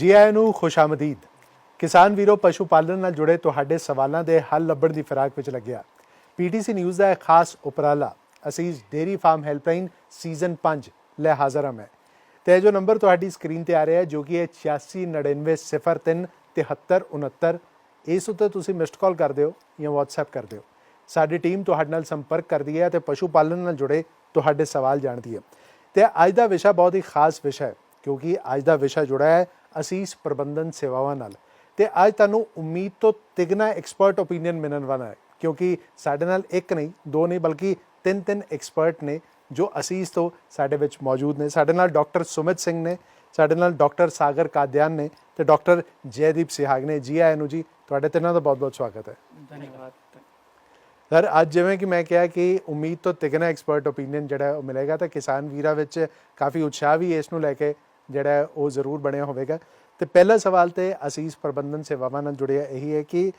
ਜੀ ਆਇਆਂ ਨੂੰ ਖੁਸ਼ਾਮਦੀਦ। ਕਿਸਾਨ ਵੀਰੋ, ਪਸ਼ੂ ਪਾਲਣ ਨਾਲ ਜੁੜੇ ਤੁਹਾਡੇ ਸਵਾਲਾਂ ਦੇ ਹੱਲ ਲੱਭਣ ਦੀ ਫਿਰਾਕ ਵਿੱਚ ਲੱਗਿਆ। ਪੀਟੀਸੀ ਨਿਊਜ਼ ਦਾ ਇੱਕ ਖਾਸ ਉਪਰਾਲਾ ਅਸੀਸ ਡੇਰੀ ਫਾਰਮ ਹੈਲਪਲਾਈਨ ਸੀਜ਼ਨ 5 ਲੈ ਹਾਜ਼ਰ ਹਾਂ ਮੈਂ। ਤੇ ਇਹ ਜੋ ਨੰਬਰ ਤੁਹਾਡੀ ਸਕਰੀਨ ਤੇ ਆ ਰਿਹਾ ਹੈ, ਜੋ ਕਿ ਹੈ 8699037369 ਇਸ ਉੱਤੇ ਤੁਸੀਂ ਮਿਸਡ ਕਾਲ ਕਰ ਦਿਓ ਜਾਂ WhatsApp ਕਰ ਦਿਓ। ਸਾਡੀ ਟੀਮ ਤੁਹਾਡੇ ਨਾਲ ਸੰਪਰਕ ਕਰਦੀ ਹੈ ਤੇ ਪਸ਼ੂ ਪਾਲਣ ਨਾਲ ਜੁੜੇ ਤੁਹਾਡੇ ਸਵਾਲ ਜਾਣਦੀ ਹੈ। ਤੇ ਅੱਜ ਦਾ ਵਿਸ਼ਾ ਬਹੁਤ ਹੀ ਖਾਸ ਵਿਸ਼ਾ ਹੈ, ਕਿਉਂਕਿ ਅੱਜ ਦਾ ਵਿਸ਼ਾ ਜੁੜਾ ਹੈ ਅਸੀਸ ਪ੍ਰਬੰਧਨ ਸੇਵਾਵਾਂ ਨਾਲ। ਤੇ ਅੱਜ ਤੁਹਾਨੂੰ ਉਮੀਦ ਤੋਂ ਤਿਗਣਾ ਐਕਸਪਰਟ ਓਪੀਨੀਅਨ ਮਿਲਣ ਵਾਲਾ ਹੈ ਕਿਉਂਕਿ ਸਾਡੇ ਨਾਲ ਇੱਕ ਨਹੀਂ ਦੋ ਨਹੀਂ ਬਲਕਿ ਤਿੰਨ ਤਿੰਨ ਐਕਸਪਰਟ ਨੇ ਜੋ ਅਸੀਸ ਤੋਂ ਸਾਡੇ ਵਿੱਚ ਮੌਜੂਦ ਨੇ। ਸਾਡੇ ਨਾਲ ਡਾਕਟਰ ਸੁਮਿਤ ਸਿੰਘ ਨੇ ਸਾਡੇ ਨਾਲ ਡਾਕਟਰ ਸਾਗਰ ਕਾਦਿਆਨ ਨੇ ਤੇ ਡਾਕਟਰ ਜੈਦੀਪ ਸਿਹਾਗ ਨੇ। ਜੀ ਆਇਆਂ ਨੂੰ ਜੀ ਤੁਹਾਡੇ ਤਿੰਨਾਂ ਦਾ ਬਹੁਤ-ਬਹੁਤ ਸਵਾਗਤ ਹੈ। ਧੰਨਵਾਦ। ਸਰ ਅੱਜ ਜਿਵੇਂ ਕਿ ਮੈਂ ਕਿਹਾ ਕਿ ਉਮੀਦ ਤੋਂ ਤਿਗਣਾ ਐਕਸਪਰਟ ਓਪੀਨੀਅਨ ਜਿਹੜਾ ਉਹ ਮਿਲੇਗਾ ਤਾਂ ਕਿਸਾਨ ਵੀਰਾਂ ਵਿੱਚ ਕਾਫੀ ਉਤਸ਼ਾਹ ਵੀ ਇਸ ਨੂੰ ਲੈ ਕੇ। ਜਿਹੜਾ ਉਹ ਜ਼ਰੂਰ ਬਣਿਆ ਹੋਵੇਗਾ। ਤੇ ਪਹਿਲਾ ਸਵਾਲ ਤੇ ਅਸੀਸ ਪ੍ਰਬੰਧਨ ਸੇਵਾਵਾਂ ਨਾਲ ਜੁੜਿਆ ਇਹੀ ਹੈ ਕਿ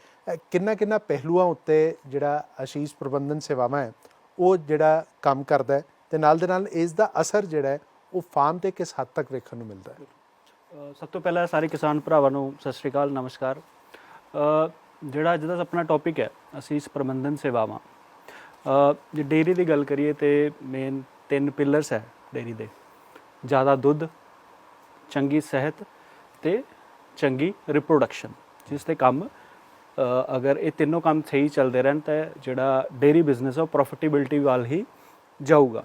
ਕਿੰਨਾ ਕਿੰਨਾ ਪਹਿਲੂਆਂ ਉੱਤੇ ਜਿਹੜਾ ਅਸੀਸ ਪ੍ਰਬੰਧਨ ਸੇਵਾਵਾਂ ਹੈ, ਉਹ ਜਿਹੜਾ ਕੰਮ ਕਰਦਾ ਹੈ ਤੇ ਨਾਲ ਦੇ ਨਾਲ ਇਸ ਦਾ ਅਸਰ ਜਿਹੜਾ ਉਹ ਫਾਰਮ ਤੇ ਕਿਸ ਹੱਦ ਤੱਕ ਵੇਖਣ ਨੂੰ ਮਿਲਦਾ ਹੈ? ਸਭ ਤੋਂ ਪਹਿਲਾਂ ਸਾਰੇ ਕਿਸਾਨ ਭਰਾਵਾਂ ਨੂੰ ਸਤਿ ਸ਼੍ਰੀ ਅਕਾਲ, ਨਮਸਕਾਰ। ਜਿਹੜਾ ਅੱਜ ਦਾ ਆਪਣਾ ਟੌਪਿਕ ਹੈ, ਅਸੀਸ ਪ੍ਰਬੰਧਨ ਸੇਵਾਵਾਂ। ਜੇ ਡੇਰੀ ਦੀ ਗੱਲ ਕਰੀਏ ਤੇ ਮੇਨ ਤਿੰਨ ਪਿਲਰਸ ਹੈ ਡੇਰੀ ਦੇ। ਜ਼ਿਆਦਾ ਦੁੱਧ ਚੰਗੀ ਸਿਹਤ ਤੇ ਚੰਗੀ ਰਿਪਰੋਡਕਸ਼ਨ ਜਿਸ ਤੇ ਕੰਮ ਅਗਰ ਇਹ ਤਿੰਨੋਂ ਕੰਮ ਸਹੀ ਚੱਲਦੇ ਰਹਿਣ ਤਾਂ ਜਿਹੜਾ ਡੇਰੀ ਬਿਜ਼ਨਸ ਹੈ ਉਹ ਪ੍ਰੋਫਿਟੇਬਿਲਟੀ ਵੱਲ ਹੀ ਜਾਊਗਾ।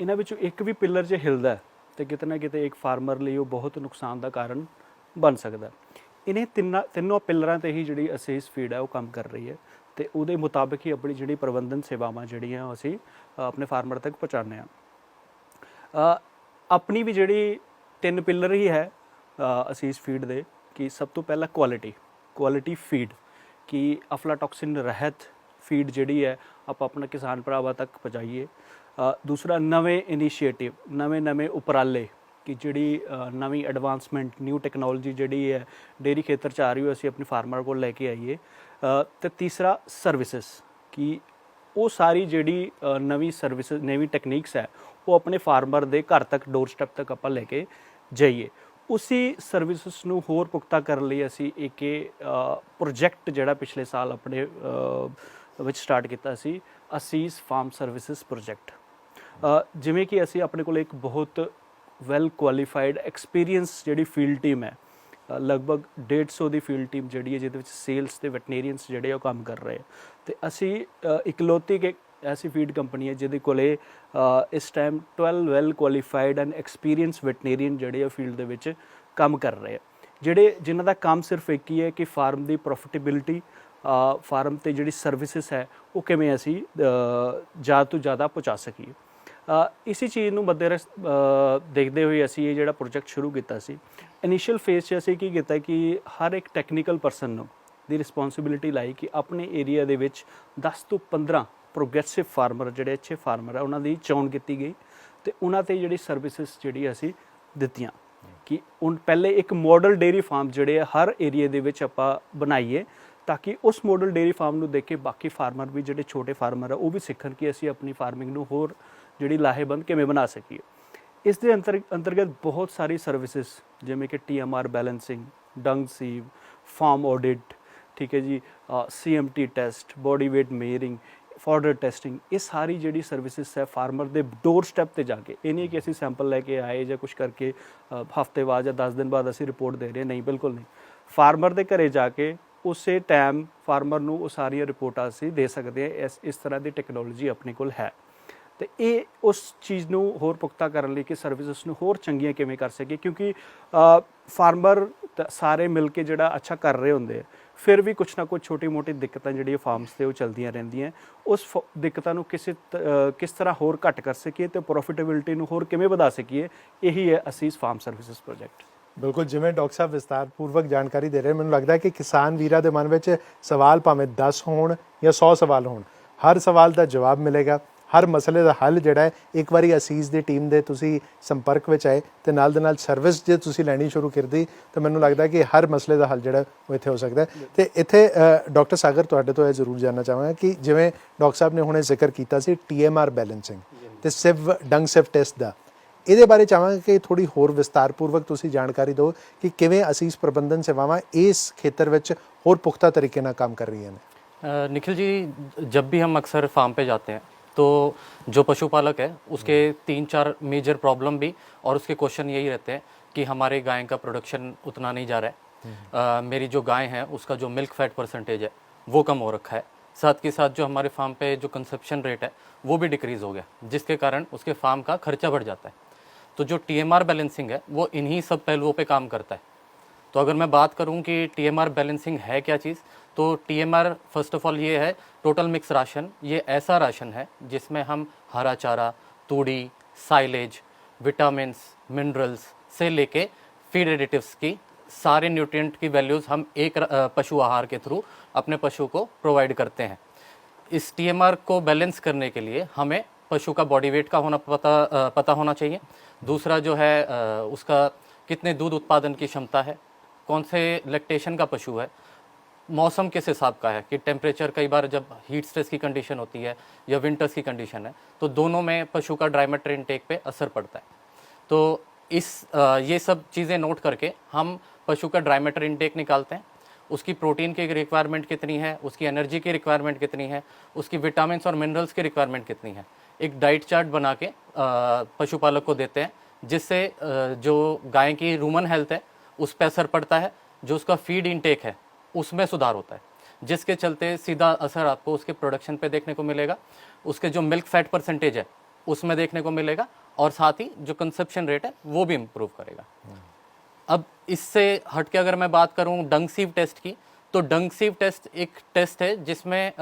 ਇਹਨਾਂ ਵਿੱਚੋਂ ਇੱਕ ਵੀ ਪਿਲਰ ਜੇ ਹਿਲਦਾ ਹੈ, ਤੇ ਕਿਤੇ ਨਾ ਕਿਤੇ ਇੱਕ ਫਾਰਮਰ ਲਈ ਉਹ ਬਹੁਤ ਨੁਕਸਾਨ ਦਾ ਕਾਰਨ ਬਣ ਸਕਦਾ ਇਹਨੇ ਤਿੰਨਾਂ ਤਿੰਨੋਂ ਪਿਲਰਾਂ ਤੇ ਹੀ ਜਿਹੜੀ ਅਸੇਸ ਫੀਡ ਹੈ ਉਹ ਕੰਮ ਕਰ ਰਹੀ ਹੈ ਤੇ ਉਹਦੇ ਮੁਤਾਬਕ ਹੀ ਆਪਣੀ ਜਿਹੜੀ ਪ੍ਰਬੰਧਨ ਸੇਵਾਵਾਂ ਜਿਹੜੀਆਂ ਉਹ ਅਸੀਂ ਆਪਣੇ ਫਾਰਮਰ ਤੱਕ ਪਹੁੰਚਾਉਂਦੇ ਹਾਂ। ਆਪਣੀ ਵੀ ਜਿਹੜੀ ਤਿੰਨ ਪਿੱਲਰ ਹੀ ਹੈ ਅ, ਅਸੀਸ ਫੀਡ ਦੇ ਕਿ ਸਭ ਤੋਂ ਪਹਿਲਾਂ ਕੁਆਲਿਟੀ ਕੁਆਲਿਟੀ ਫੀਡ ਕਿ ਅਫਲਾਟੌਕਸਿਨ ਰਹਿਤ ਫੀਡ ਜਿਹੜੀ ਹੈ ਆਪਾਂ ਆਪਣਾ ਕਿਸਾਨ ਭਰਾਵਾਂ ਤੱਕ ਪਹੁੰਚਾਈਏ। ਦੂਸਰਾ ਨਵੇਂ ਇਨੀਸ਼ੀਏਟਿਵ ਨਵੇਂ ਨਵੇਂ ਉਪਰਾਲੇ ਕਿ ਜਿਹੜੀ ਨਵੀਂ ਐਡਵਾਂਸਮੈਂਟ ਨਿਊ ਟੈਕਨੋਲੋਜੀ ਜਿਹੜੀ ਹੈ ਡੇਰੀ ਖੇਤਰ ਚ ਆ ਰਹੀ ਹੋ ਅਸੀਂ ਆਪਣੇ ਫਾਰਮਰ ਕੋਲ ਲੈ ਕੇ ਆਈਏ। ਅ, ਤੇ ਤੀਸਰਾ ਸਰਵਿਸਿਜ਼ ਕਿ ਉਹ ਸਾਰੀ ਜਿਹੜੀ ਨਵੀਂ ਸਰਵਿਸਿਜ਼ ਨਵੀਂ ਟੈਕਨੀਕਸ ਹੈ ਉਹ ਆਪਣੇ ਫਾਰਮਰ ਦੇ ਘਰ ਤੱਕ ਡੋਰ ਸਟੈਪ ਤੱਕ ਆਪਾਂ ਲੈ ਕੇ ਜਾਈਏ। ਉਸੀ ਸਰਵਿਸਿਸ ਨੂੰ ਹੋਰ ਪੁਖਤਾ ਕਰਨ ਲਈ ਅਸੀਂ ਇੱਕ ਇਹ ਪ੍ਰੋਜੈਕਟ ਜਿਹੜਾ ਪਿਛਲੇ ਸਾਲ ਆਪਣੇ ਵਿੱਚ ਸਟਾਰਟ ਕੀਤਾ ਸੀ ਅਸੀਸ ਫਾਰਮ ਸਰਵਿਸਿਜ਼ ਪ੍ਰੋਜੈਕਟ ਜਿਵੇਂ ਕਿ ਅਸੀਂ ਆਪਣੇ ਕੋਲ ਇੱਕ ਬਹੁਤ ਵੈਲ ਕੁਆਲੀਫਾਈਡ ਐਕਸਪੀਰੀਅੰਸ ਜਿਹੜੀ ਫੀਲਡ ਟੀਮ ਹੈ ਅ, ਲਗਭਗ 150 ਦੀ ਫੀਲਡ ਟੀਮ ਜਿਹੜੀ ਹੈ ਜਿਹਦੇ ਵਿੱਚ ਸੇਲਸ ਤੇ ਵੈਟਨੇਰੀਅਨਸ ਜਿਹੜੇ ਉਹ ਕੰਮ ਕਰ ਰਹੇ ਆ। ਤੇ ਅਸੀਂ ਇਕਲੌਤੀ ਇੱਕ ਐਸੀ ਫੀਡ ਕੰਪਨੀ ਹੈ ਜਿਹਦੇ ਕੋਲੇ ਇਸ time 12 well qualified and experience veterinarian ਜਿਹੜੇ ਆ ਫੀਲਡ ਦੇ ਵਿੱਚ ਕੰਮ ਕਰ ਰਹੇ ਆ। ਜਿਹੜੇ ਜਿਨ੍ਹਾਂ ਦਾ ਕੰਮ ਸਿਰਫ ਇੱਕ ਹੀ ਹੈ ਕਿ ਫਾਰਮ ਦੀ ਪ੍ਰੋਫਿਟੇਬਿਲਿਟੀ ਫਾਰਮ ਤੇ ਜਿਹੜੀ ਸਰਵਿਸਿਜ਼ ਹੈ ਉਹ ਕਿਵੇਂ ਅਸੀਂ ਜ਼ਿਆਦਾ ਤੋਂ ਜ਼ਿਆਦਾ ਪਹੁੰਚਾ ਸਕੀਏ। ਅ, ਚੀਜ਼ ਨੂੰ ਮੱਦੇਰਸ ਦੇਖਦੇ ਹੋਏ ਅਸੀਂ ਇਹ ਜਿਹੜਾ ਪ੍ਰੋਜੈਕਟ ਸ਼ੁਰੂ ਕੀਤਾ ਸੀ ਇਨੀਸ਼ੀਅਲ ਫੇਸ 'ਚ ਅਸੀਂ ਕੀ ਕੀਤਾ ਕਿ ਹਰ ਇੱਕ ਟੈਕਨੀਕਲ ਪਰਸਨ ਨੂੰ ਦੀ ਰਿਸਪੌਂਸਿਬਿਲਿਟੀ ਲਾਈ ਕਿ ਆਪਣੇ ਏਰੀਆ ਦੇ ਵਿੱਚ 10 ਤੋਂ 15 ਪ੍ਰੋਗਰੈਸਿਵ ਫਾਰਮਰ ਜਿਹੜੇ ਅੱਛੇ ਫਾਰਮਰ ਆ, ਉਹਨਾਂ ਦੀ ਚੋਣ ਕੀਤੀ ਗਈ ਤੇ ਉਹਨਾਂ ਤੇ ਜਿਹੜੀ ਸਰਵਿਸਿਜ਼ ਜਿਹੜੀ ਅਸੀਂ ਦਿੱਤੀਆਂ ਕਿ ਹੁਣ ਪਹਿਲੇ ਇੱਕ ਮਾਡਲ ਡੇਰੀ ਫਾਰਮ ਜਿਹੜੇ ਆ, ਹਰ ਏਰੀਆ ਦੇ ਵਿੱਚ ਆਪਾਂ ਬਣਾਈਏ ਤਾਂ ਕਿ ਉਸ ਮਾਡਲ ਡੇਰੀ ਫਾਰਮ ਨੂੰ ਦੇਖ ਕੇ ਬਾਕੀ ਫਾਰਮਰ ਵੀ ਜਿਹੜੇ ਛੋਟੇ ਫਾਰਮਰ ਆ, ਉਹ ਵੀ ਸਿੱਖਣ ਕਿ ਅਸੀਂ ਆਪਣੀ ਫਾਰਮਿੰਗ ਨੂੰ ਹੋਰ ਜਿਹੜੀ ਲਾਹੇਬੰਦ ਕਿਵੇਂ ਬਣਾ ਸਕੀਏ। ਇਸ ਦੇ ਅੰਤਰ, ਅੰਤਰਗਤ ਬਹੁਤ ਸਾਰੀ ਸਰਵਿਸਿਜ਼ ਜਿਵੇਂ ਕਿ ਟੀਐਮਆਰ ਬੈਲੈਂਸਿੰਗ ਡੰਗ ਸੀਵ ਫਾਰਮ ਆਡਿਟ ਠੀਕ ਹੈ ਜੀ CMT test body weight measuring fodder testing ਇਹ ਸਾਰੀ ਜਿਹੜੀ ਸਰਵਿਸਿਜ਼ ਹੈ ਫਾਰਮਰ ਦੇ ਡੋਰ ਸਟੈਪ ਤੇ ਜਾ ਕੇ। ਇਹ ਨਹੀਂ ਕਿ ਅਸੀਂ ਸੈਂਪਲ ਲੈ ਕੇ ਆਏ ਜਾਂ ਕੁਝ ਕਰਕੇ ਹਫ਼ਤੇ ਬਾਅਦ ਜਾਂ 10 ਦਿਨ ਬਾਅਦ ਅਸੀਂ ਰਿਪੋਰਟ ਦੇ ਰਹੇ ਨਹੀਂ, ਬਿਲਕੁਲ ਨਹੀਂ। ਫਾਰਮਰ ਦੇ ਘਰੇ ਜਾ ਕੇ ਉਸੇ ਟਾਈਮ ਫਾਰਮਰ ਨੂੰ ਉਹ ਸਾਰੀਆਂ ਰਿਪੋਰਟਾਂ ਅਸੀਂ ਦੇ ਸਕਦੇ ਹਾਂ। ਇਸ ਇਸ ਤਰ੍ਹਾਂ ਦੀ ਟੈਕਨੋਲੋਜੀ ਆਪਣੇ ਕੋਲ ਹੈ। ਤੇ ਇਹ ਉਸ ਚੀਜ਼ ਨੂੰ ਹੋਰ ਪੁਖਤਾ ਕਰਨ ਲਈ ਕਿ ਸਰਵਿਸਿਜ਼ ਨੂੰ ਹੋਰ ਚੰਗੀਆਂ ਕਿਵੇਂ ਕਰ ਸਕੀਏ? ਕਿਉਂਕਿ ਫਾਰਮਰ ਸਾਰੇ ਮਿਲ ਕੇ ਜਿਹੜਾ ਅੱਛਾ ਕਰ ਰਹੇ ਹੁੰਦੇ ਆ। ਫਿਰ ਵੀ ਕੁਛ ਨਾ ਕੁਛ ਛੋਟੀ ਮੋਟੀ ਦਿੱਕਤਾਂ ਜਿਹੜੀਆਂ ਫਾਰਮਸ ਤੇ ਉਹ ਚੱਲਦੀਆਂ ਰਹਿੰਦੀਆਂ। ਉਸ ਫ- ਦਿੱਕਤਾਂ ਨੂੰ ਕਿਸੇ ਤ- ਅ, ਕਿਸ ਤਰ੍ਹਾਂ ਹੋਰ ਘੱਟ ਕਰ ਸਕੀਏ ਤੇ ਪ੍ਰੋਫਿਟੇਬਿਲਟੀ ਨੂੰ ਹੋਰ ਕਿਵੇਂ ਵਧਾ ਸਕੀਏ ਇਹੀ ਹੈ ਅਸੀਸ ਫਾਰਮ ਸਰਵਿਸਿਜ਼ ਪ੍ਰੋਜੈਕਟ ਬਿਲਕੁਲ ਜਿਵੇਂ ਡਾਕਟਰ ਸਾਹਿਬ ਵਿਸਤਾਰ ਪੂਰਵਕ ਜਾਣਕਾਰੀ ਦੇ ਰਹੇ ਮੈਨੂੰ ਲੱਗਦਾ ਹੈ ਕਿ ਕਿਸਾਨ ਵੀਰਾਂ ਦੇ ਮਨ ਵਿੱਚ ਸਵਾਲ ਭਾਵੇਂ 10 ਹੋਣ ਜਾਂ 100 ਸਵਾਲ ਹੋਣ ਹਰ ਸਵਾਲ ਦਾ ਜਵਾਬ ਮਿਲੇਗਾ। ਹਰ ਮਸਲੇ ਦਾ ਹੱਲ ਜਿਹੜਾ ਹੈ ਇੱਕ ਵਾਰੀ ਅਸੀਸ ਦੀ ਟੀਮ ਦੇ ਤੁਸੀਂ ਸੰਪਰਕ ਵਿੱਚ ਆਏ ਤੇ ਨਾਲ ਦੇ ਨਾਲ ਸਰਵਿਸ ਜੇ ਤੁਸੀਂ ਲੈਣੀ ਸ਼ੁਰੂ ਕਰਦੀ ਤਾਂ ਮੈਨੂੰ ਲੱਗਦਾ ਕਿ ਹਰ ਮਸਲੇ ਦਾ ਹੱਲ ਜਿਹੜਾ ਉਹ ਇੱਥੇ ਹੋ ਸਕਦਾ ਹੈ। ਤੇ ਇੱਥੇ ਅ, ਡਾਕਟਰ ਸਾਗਰ ਤੁਹਾਡੇ ਤੋਂ ਇਹ ਜ਼ਰੂਰ ਜਾਨਣਾ ਚਾਹਾਂਗਾ ਕਿ ਜਿਵੇਂ ਡਾਕਟਰ ਸਾਹਿਬ ਨੇ ਹੁਣੇ ਜ਼ਿਕਰ ਕੀਤਾ ਸੀ ਟੀਐਮਆਰ ਬੈਲੈਂਸਿੰਗ ਤੇ ਸਿਵ ਡੰਗ ਸਿਵ ਟੈਸਟ ਦਾ ਇਹਦੇ ਬਾਰੇ ਚਾਹਾਂਗੇ ਕਿ ਥੋੜੀ ਹੋਰ ਵਿਸਤਾਰਪੂਰਵਕ ਤੁਸੀਂ ਜਾਣਕਾਰੀ ਦਿਓ ਕਿ ਕਿਵੇਂ ਅਸੀਸ ਪ੍ਰਬੰਧਨ ਸੇਵਾਵਾਂ ਇਸ ਖੇਤਰ ਵਿੱਚ ਹੋਰ ਪੁਖਤਾ ਤਰੀਕੇ ਨਾਲ ਕੰਮ ਕਰ ਰਹੀਆਂ ਨੇ अ, निखिल जी जब भी हम अक्सर फार्म पे जाते हैं तो जो पशुपालक है उसके तीन चार मेजर प्रॉब्लम भी और उसके क्वेश्चन यही रहते हैं कि हमारे गाय का प्रोडक्शन उतना नहीं जा रहा है। अ, मेरी जो गाय है उसका जो मिल्क फैट परसेंटेज है वो कम हो रखा है। साथ के साथ जो हमारे फार्म पे जो कंसप्शन रेट है वो भी डिक्रीज़ हो गया जिसके कारण उसके फार्म का खर्चा बढ़ जाता है। तो जो टीएमआर बैलेंसिंग है वो इन्हीं सब पहलुओं पर काम करता है। तो अगर मैं बात करूँ कि टीएमआर बैलेंसिंग है क्या चीज़ तो टीएमआर फ़र्स्ट ऑफ़ ऑल ये है टोटल मिक्स राशन, ये ऐसा राशन है जिसमें हम हरा चारा, तूड़ी साइलेज विटामिन्स मिनरल्स से लेके फ़ीड एडिटिव्स की सारे न्यूट्रिएंट की वैल्यूज़ हम एक पशु आहार के थ्रू अपने पशु को प्रोवाइड करते हैं। इस टीएमआर को बैलेंस करने के लिए हमें पशु का बॉडी वेट का होना पता पता होना चाहिए। दूसरा जो है उसका कितने दूध उत्पादन की क्षमता है, कौन से लैक्टेशन का पशु है मौसम किस हिसाब का है? कि टेम्परेचर कई बार जब हीट स्ट्रेस की कंडीशन होती है या विंटर्स की कंडीशन है तो दोनों में पशु का ड्राई मैटर इनटेक पे असर पड़ता है। तो इस ये सब चीज़ें नोट करके हम पशु का ड्राई मैटर इनटेक निकालते हैं। उसकी प्रोटीन की रिक्वायरमेंट कितनी है? उसकी एनर्जी की रिक्वायरमेंट कितनी है? उसकी विटामिन और मिनरल्स की रिक्वायरमेंट कितनी है? एक डाइट चार्ट बना के पशुपालक को देते हैं, जिससे जो गाय की रूमन हेल्थ है, उस पर असर पड़ता है, जो उसका फ़ीड इनटेक है। उसमें सुधार होता है। जिसके चलते सीधा असर आपको उसके प्रोडक्शन पे देखने को मिलेगा, उसके जो मिल्क फैट परसेंटेज है, उसमें देखने को मिलेगा और साथ ही जो कंसेप्शन रेट है, वो भी इम्प्रूव करेगा। अब इससे हट के अगर मैं बात करूँ डंग सीव टेस्ट की तो डंग सीव टेस्ट एक टेस्ट है जिसमें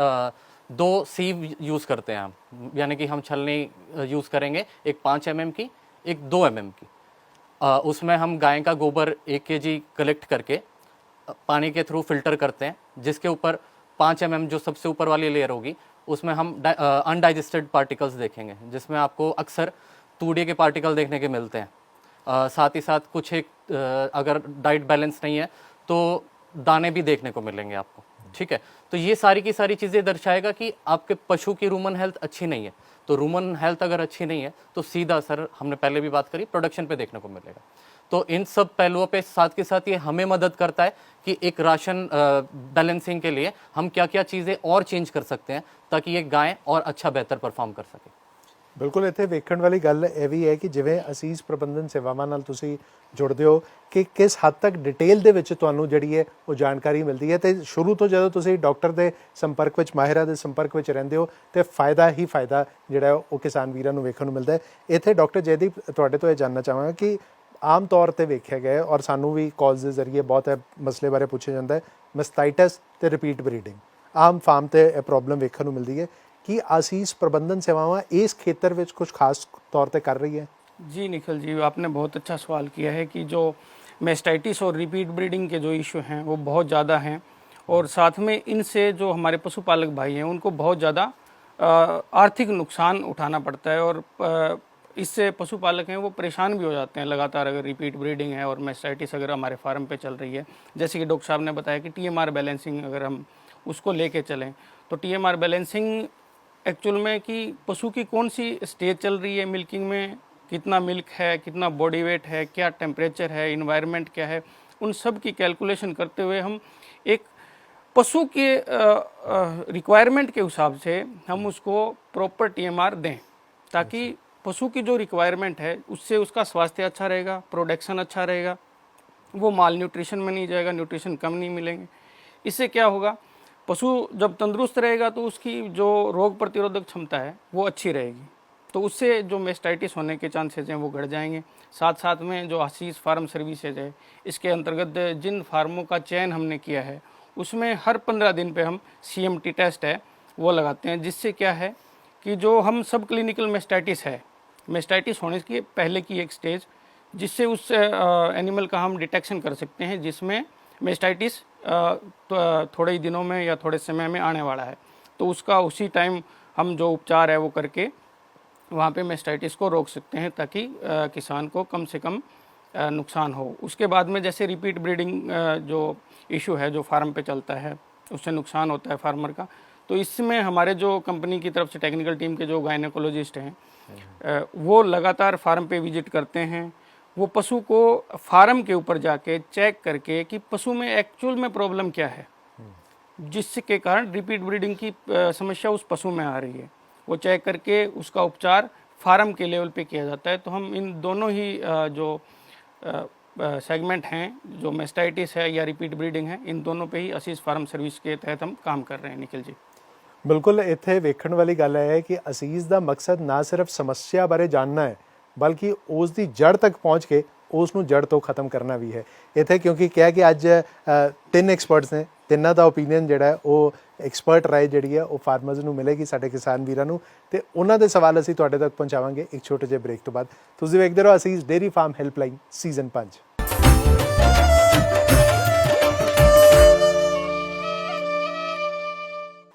दो सीव यूज़ करते हैं हम। यानी कि हम छलनी यूज़ करेंगे एक पाँच एम की, एक दो एम की। उसमें हम गाय का गोबर एक के जी कलेक्ट करके पानी के थ्रू फ़िल्टर करते हैं जिसके ऊपर पाँच एम mm जो सबसे ऊपर वाली लेयर होगी उसमें हम अनडाइजेस्टेड पार्टिकल्स देखेंगे जिसमें आपको अक्सर तूड़े के पार्टिकल देखने के मिलते हैं। अ, साथ ही साथ कुछ एक अ, अगर डाइट बैलेंस नहीं है तो दाने भी देखने को मिलेंगे आपको ठीक है? तो ये सारी की सारी चीज़ें दर्शाएगा कि आपके पशु की रूमन हेल्थ अच्छी नहीं है। तो रूमन हेल्थ अगर अच्छी नहीं है तो सीधा असर हमने पहले भी बात करी प्रोडक्शन पे देखने को मिलेगा। तो इन सब पहलुओं पे साथ के साथ ये हमें मदद करता है कि एक राशन बैलेंसिंग के लिए हम क्या क्या चीज़ें और चेंज कर सकते हैं ताकि ये गाय और अच्छा बेहतर परफॉर्म कर सके ਬਿਲਕੁਲ ਇੱਥੇ ਵੇਖਣ ਵਾਲੀ ਗੱਲ ਇਹ ਵੀ ਹੈ ਕਿ ਜਿਵੇਂ ਅਸੀਸ ਪ੍ਰਬੰਧਨ ਸੇਵਾਵਾਂ ਨਾਲ ਤੁਸੀਂ ਜੁੜਦੇ ਹੋ ਕਿ ਕਿਸ ਹੱਦ ਤੱਕ ਡਿਟੇਲ ਦੇ ਵਿੱਚ ਤੁਹਾਨੂੰ ਜਿਹੜੀ ਹੈ ਉਹ ਜਾਣਕਾਰੀ ਮਿਲਦੀ ਹੈ ਤੇ ਸ਼ੁਰੂ ਤੋਂ ਜਦੋਂ ਤੁਸੀਂ ਡਾਕਟਰ ਦੇ ਸੰਪਰਕ ਵਿੱਚ ਮਾਹਿਰਾਂ ਦੇ ਸੰਪਰਕ ਵਿੱਚ ਰਹਿੰਦੇ ਹੋ ਤੇ ਫਾਇਦਾ ਹੀ ਫਾਇਦਾ ਜਿਹੜਾ ਹੈ ਉਹ ਕਿਸਾਨ ਵੀਰਾਂ ਨੂੰ ਵੇਖਣ ਨੂੰ ਮਿਲਦਾ ਹੈ ਇੱਥੇ ਡਾਕਟਰ ਜੈਦੀਪ ਤੁਹਾਡੇ ਤੋਂ ਇਹ ਜਾਨਣਾ ਚਾਹਾਂਗਾ ਕਿ ਆਮ ਤੌਰ ਤੇ ਵੇਖਿਆ ਗਿਆ ਹੈ ਔਰ ਸਾਨੂੰ ਵੀ ਕਾਲਸ ਦੇ ਜ਼ਰੀਏ ਬਹੁਤ ਇਹ ਮਸਲੇ ਬਾਰੇ ਪੁੱਛਿਆ ਜਾਂਦਾ ਹੈ ਮਸਟਾਈਟਸ ਤੇ ਰਿਪੀਟ ਬਰੀਡਿੰਗ ਆਮ ਫਾਰਮ ਤੇ ਇਹ ਪ੍ਰੋਬਲਮ ਵੇਖਣ ਨੂੰ ਮਿਲਦੀ ਹੈ ਕਿ ਆਸੀਸ ਪ੍ਰਬੰਧਨ ਸੇਵਾਵਾਂ ਇਸ ਖੇਤਰ ਵਿੱਚ ਕੁਝ ਖਾਸ ਤੌਰ ਤੇ ਕਰ ਰਹੀ ਹੈ जी निखिल जी आपने बहुत अच्छा सवाल किया है कि जो मेस्टाइटिस और रिपीट ब्रीडिंग के जो इशू हैं वो बहुत ज़्यादा हैं और साथ में इनसे जो हमारे पशुपालक भाई हैं उनको बहुत ज़्यादा अ, आर्थिक नुकसान उठाना पड़ता है और अ, इससे पशुपालक हैं, वो परेशान भी हो जाते हैं। लगातार अगर रिपीट ब्रीडिंग है और मेस्टाइटिस अगर हमारे फार्म पे चल रही है, जैसे कि डॉक्टर साहब ने बताया कि टीएमआर बैलेंसिंग अगर हम उसको लेके चलें तो टीएमआर बैलेंसिंग एक्चुअल में कि पशु की कौन सी स्टेज चल रही है मिल्किंग में कितना मिल्क है, कितना बॉडी वेट है, क्या टेम्परेचर है इन्वायरमेंट क्या है, उन सब की कैलकुलेशन करते हुए हम एक पशु के रिक्वायरमेंट के हिसाब से हम उसको प्रॉपर टीएमआर दें, ताकि पशु की जो रिक्वायरमेंट है, उससे उसका स्वास्थ्य अच्छा रहेगा प्रोडक्शन अच्छा रहेगा। वो माल न्यूट्रिशन में नहीं जाएगा न्यूट्रिशन कम नहीं मिलेंगे। इससे क्या होगा? पशु जब तंदुरुस्त रहेगा तो उसकी जो रोग प्रतिरोधक क्षमता है, वो अच्छी रहेगी। तो उससे जो मेस्टाइटिस होने के चांसेस हैं, वो घट जाएँगे। साथ साथ में जो आशीष फार्म सर्विसेज़ है, इसके अंतर्गत जिन फार्मों का चयन हमने किया है, उसमें हर पंद्रह दिन पे हम सीएमटी टेस्ट है, वो लगाते हैं। जिससे क्या है कि जो हम सब क्लिनिकल मेस्टाइटिस है मेस्टाइटिस होने की पहले की एक स्टेज जिससे उस एनिमल का हम डिटेक्शन कर सकते हैं जिसमें मेस्टाइटिस तो, थोड़े ही दिनों में या थोड़े समय में आने वाला है। तो उसका उसी टाइम हम जो उपचार है वो करके वहाँ पे मेस्टाइटिस को रोक सकते हैं ताकि किसान को कम से कम नुकसान हो। उसके बाद में जैसे रिपीट ब्रीडिंग जो इशू है जो फार्म पे चलता है उससे नुकसान होता है फार्मर का तो इसमें हमारे जो कंपनी की तरफ़ से टेक्निकल टीम के जो गायनेकोलॉजिस्ट हैं वो लगातार फार्म पे विज़िट करते हैं। वो पशु को फार्म के ऊपर जाके चेक करके कि पशु में एक्चुअल में प्रॉब्लम क्या है जिसके कारण रिपीट ब्रीडिंग की समस्या उस पशु में आ रही है। वो चेक करके उसका उपचार फार्म के लेवल पे किया जाता है। तो हम इन दोनों ही जो सेगमेंट हैं जो मेस्टाइटिस है या रिपीट ब्रीडिंग है इन दोनों पे ही असीस फार्म सर्विस के तहत हम काम कर रहे हैं निखिल जी। ਬਿਲਕੁਲ, ਇੱਥੇ ਵੇਖਣ ਵਾਲੀ ਗੱਲ ਇਹ ਹੈ ਕਿ ਅਸੀਸ ਦਾ ਮਕਸਦ ਨਾ ਸਿਰਫ ਸਮੱਸਿਆ ਬਾਰੇ ਜਾਣਨਾ ਹੈ, ਬਲਕਿ ਉਸ ਦੀ ਜੜ ਤੱਕ ਪਹੁੰਚ ਕੇ ਉਸ ਨੂੰ ਜੜ ਤੋਂ ਖਤਮ ਕਰਨਾ ਵੀ ਹੈ। ਇੱਥੇ ਕਿਉਂਕਿ ਕਿਹਾ ਕਿ ਅੱਜ ਤਿੰਨ ਐਕਸਪਰਟਸ ਨੇ, ਤਿੰਨਾਂ ਦਾ ਓਪੀਨੀਅਨ ਜਿਹੜਾ ਉਹ ਐਕਸਪਰਟ ਰਾਏ ਜਿਹੜੀ ਹੈ, ਉਹ ਫਾਰਮਰਸ ਨੂੰ ਮਿਲੇਗੀ, ਸਾਡੇ ਕਿਸਾਨ ਵੀਰਾਂ ਨੂੰ। ਤੇ ਉਹਨਾਂ ਦੇ ਸਵਾਲ ਅਸੀਂ ਤੁਹਾਡੇ ਤੱਕ ਪਹੁੰਚਾਵਾਂਗੇ ਇੱਕ ਛੋਟੇ ਜਿਹੇ ਬ੍ਰੇਕ ਤੋਂ ਬਾਅਦ। ਤੁਸੀਂ ਵੇਖਦੇ ਰਹੋ Asees dairy farm helpline season 5